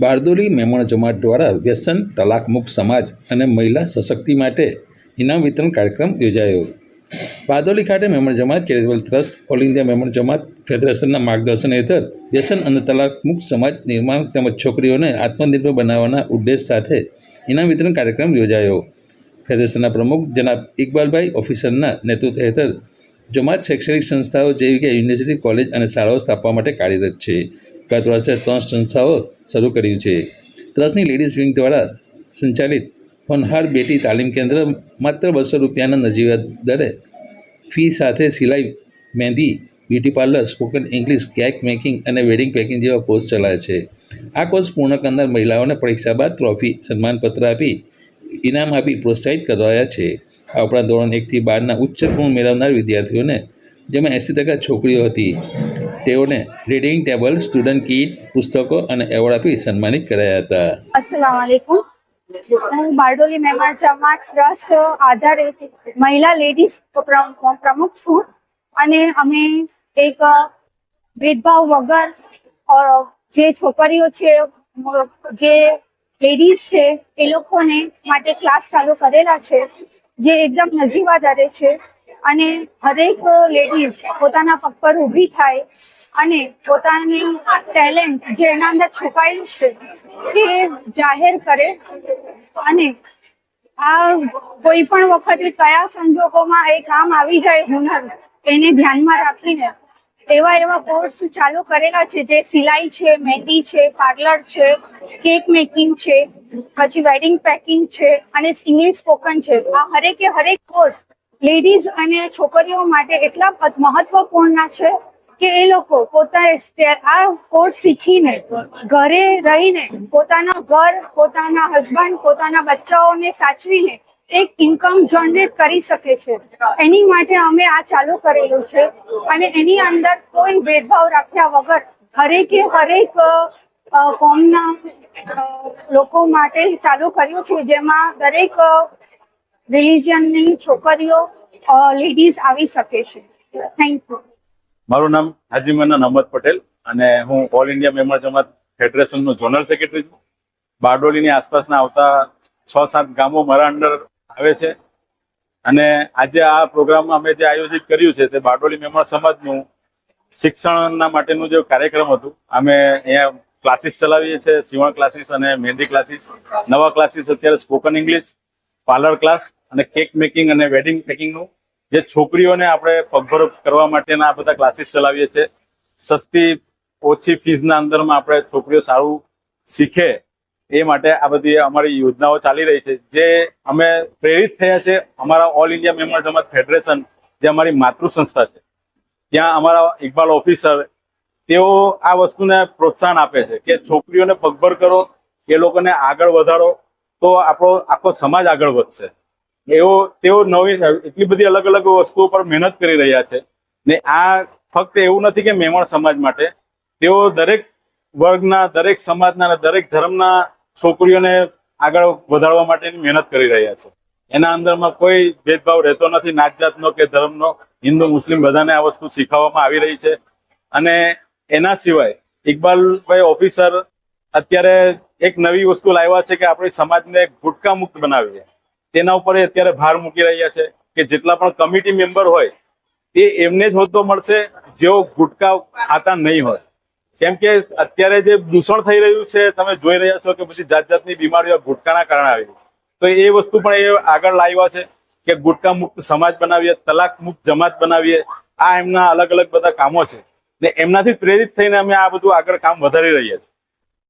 બારદોલી મેમણ જમાત દ્વારા વ્યસન તલાક મુક્ત સમાજ અને મહિલા સશક્તિ માટે ઇનામ વિતરણ કાર્યક્રમ યોજાયો. બારદોલી ખાતે Memon Jamat, charitable trust, all India Memon Jamat, ફેડરેશનના માર્ગદર્શન હેઠળ વ્યસન અને તલાક મુક્ત સમાજ નિર્માણ તેમજ છોકરીઓને આત્મનિર્ભર બનાવવાના ઉદ્દેશ સાથે ઇનામ વિતરણ કાર્યક્રમ યોજાયો. ફેડરેશનના પ્રમુખ જનાબ ઇકબાલભાઈ ઓફિસરના નેતૃત્વ હેઠળ જમાત શૈક્ષણિક સંસ્થાઓ જેવી કે યુનિવર્સિટી, કોલેજ અને શાળાઓ સ્થાપવા માટે કાર્યરત છે. ગત વર્ષે ત્રણ સંસ્થાઓ શરૂ કર્યું છે. ટ્રસ્ટની લેડીઝ વિંગ દ્વારા સંચાલિત હોનહાર બેટી તાલીમ કેન્દ્ર માત્ર બસો રૂપિયાના નજીવા દરે ફી સાથે સિલાઈ, મહેંદી, beauty parlour, spoken English, cake making અને વેડિંગ પેકિંગ જેવા કોર્સ ચલાવે છે. આ કોર્સ પૂર્ણ કરનાર મહિલાઓને પરીક્ષા બાદ ટ્રોફી, સન્માનપત્ર આપી, ઇનામ આપી પ્રોત્સાહિત કરાયા છે. આ ઉપરાંત ધોરણ એકથી બારના ઉચ્ચ ગુણ મેળવનાર વિદ્યાર્થીઓને, જેમાં એંસી ટકા છોકરીઓ હતી. તેઓને રીડિંગ ટેબલ સ્ટુડન્ટ કીટ પુસ્તકો અને એવોર્ડ આપી સન્માનિત કરાયા હતા. અસલામ વાલેકુમ હું બારડોલી મહેમાન જમાત ટ્રસ્ટ આધારિત મહિલા લેડીઝ પ્રમુખ છું અને અમે એક ભેદભાવ વગર જે છોકરીઓ છે જે લેડીઝ છે, એ લોકોને માટે ક્લાસ ચાલુ કરેલા છે, જે એકદમ નજીવા દરે છે. અને હરેક લેડીઝ પોતાના પગ પર ઊભી થાય અને પોતાની ટેલેન્ટ જે એના અંદર છુપાયેલું છે તે જાહેર કરે. અને આ કોઈ પણ વખતે કયા સંજોગોમાં એ કામ આવી જાય હુનર, એને ધ્યાનમાં રાખીને એવા એવા કોર્સ ચાલુ કરેલા છે જે સિલાઈ છે, મહેંદી છે પાર્લર છે કેક મેકિંગ છે, પછી વેડિંગ પેકિંગ છે અને ઇંગ્લિશ સ્પોકન છે. આ હરેકે હરેક કોર્સ લેડીઝ અને છોકરીઓ માટે એટલા મહત્વપૂર્ણ છે કે એ લોકો પોતા આ કોર્સ શીખીને, ઘરે રહીને, પોતાના ઘર, પોતાના હસબન્ડ પોતાના બચ્ચાઓને સાચવીને એક ઇન્કમ જનરેટ કરી શકે છે. એની માટે અમે આ ચાલુ કરેલું છે અને એની અંદર કોઈ ભેદભાવ રાખ્યા વગર હરેકે હરેક કોમના લોકો માટે ચાલુ કર્યું છે, જેમાં દરેક રિલિજનની છોકરીઓ લેડીઝ આવી શકે છે. થેન્ક યુ મારું નામ હાજી મન્નાન અહમદ પટેલ અને હું ઓલ ઇન્ડિયા મેમ્બર જમાત ફેડરેશનનો જોનલ સેક્રેટરી છું. બારડોલીની આસપાસના આવતા છ સાત ગામો મારા અંડર આવે છે. અને આજે આ પ્રોગ્રામ અમે જે આયોજિત કર્યું છે તે બારડોલી મેમ્બર સમાજનું શિક્ષણના માટેનું જે કાર્યક્રમ હતું, અમે અહીંયા ક્લાસીસ ચલાવીએ છીએ, સીવણ ક્લાસીસ અને મહેંદી ક્લાસીસ, નવા ક્લાસીસ, અત્યારે સ્પોકન ઇંગ્લિશ પાર્લર ક્લાસ અને કેક મેકિંગ અને વેડિંગ પેકિંગનું જે છોકરીઓને આપણે પગભર કરવા માટેના આ બધા ક્લાસીસ ચલાવીએ છીએ. સસ્તી, ઓછી ફીઝના અંદરમાં આપણે છોકરીઓ સારું શીખે એ માટે આ બધી અમારી યોજનાઓ ચાલી રહી છે. જે અમે પ્રેરિત થયા છે અમારા all India member Jamat federation જે અમારી માતૃ સંસ્થા છે. ત્યાં અમારા ઇકબાલ ઓફિસર, તેઓ આ વસ્તુને પ્રોત્સાહન આપે છે કે છોકરીઓને પગભર કરો, એ લોકોને આગળ વધારો તો આપણો આખો સમાજ આગળ વધશે. એવો, તેઓ નવી, એટલી બધી અલગ અલગ વસ્તુઓ પર મહેનત કરી રહ્યા છે. ને આ ફક્ત એવું નથી કે મેમણ સમાજ માટે. તેઓ દરેક વર્ગના, દરેક સમાજના દરેક ધર્મના છોકરીઓને આગળ વધારવા માટેની મહેનત કરી રહ્યા છે. એના અંદરમાં કોઈ ભેદભાવ રહેતો નથી નાત જાતનો કે ધર્મનો. હિન્દુ, મુસ્લિમ બધાને આ વસ્તુ શીખવવામાં આવી રહી છે. અને એના સિવાય ઇકબાલભાઈ ઓફિસર અત્યારે એક નવી વસ્તુ લાવ્યા છે કે આપણે સમાજને ગુટકા મુક્ત બનાવીએ. તેના ઉપર અત્યારે ભાર મૂકી રહ્યા છે કે જેટલા પણ કમિટી મેમ્બર હોય તે એમને જ હોદ્દો મળશે, જેઓ ગુટકા ખાતા નહીં હોય. કેમ કે અત્યારે જે દૂષણ થઈ રહ્યું છે, તમે જોઈ રહ્યા છો કે બધી જાત જાતની બીમારીઓ ગુટકાના કારણે આવી છે. તો એ વસ્તુ પણ એ આગળ લાવ્યા છે કે ગુટકા મુક્ત સમાજ બનાવીએ, તલાક મુક્ત જમાત બનાવીએ. આ એમના અલગ અલગ બધા કામો છે. ને એમનાથી પ્રેરિત થઈને અમે આ બધું આગળ કામ વધારી રહ્યા છીએ.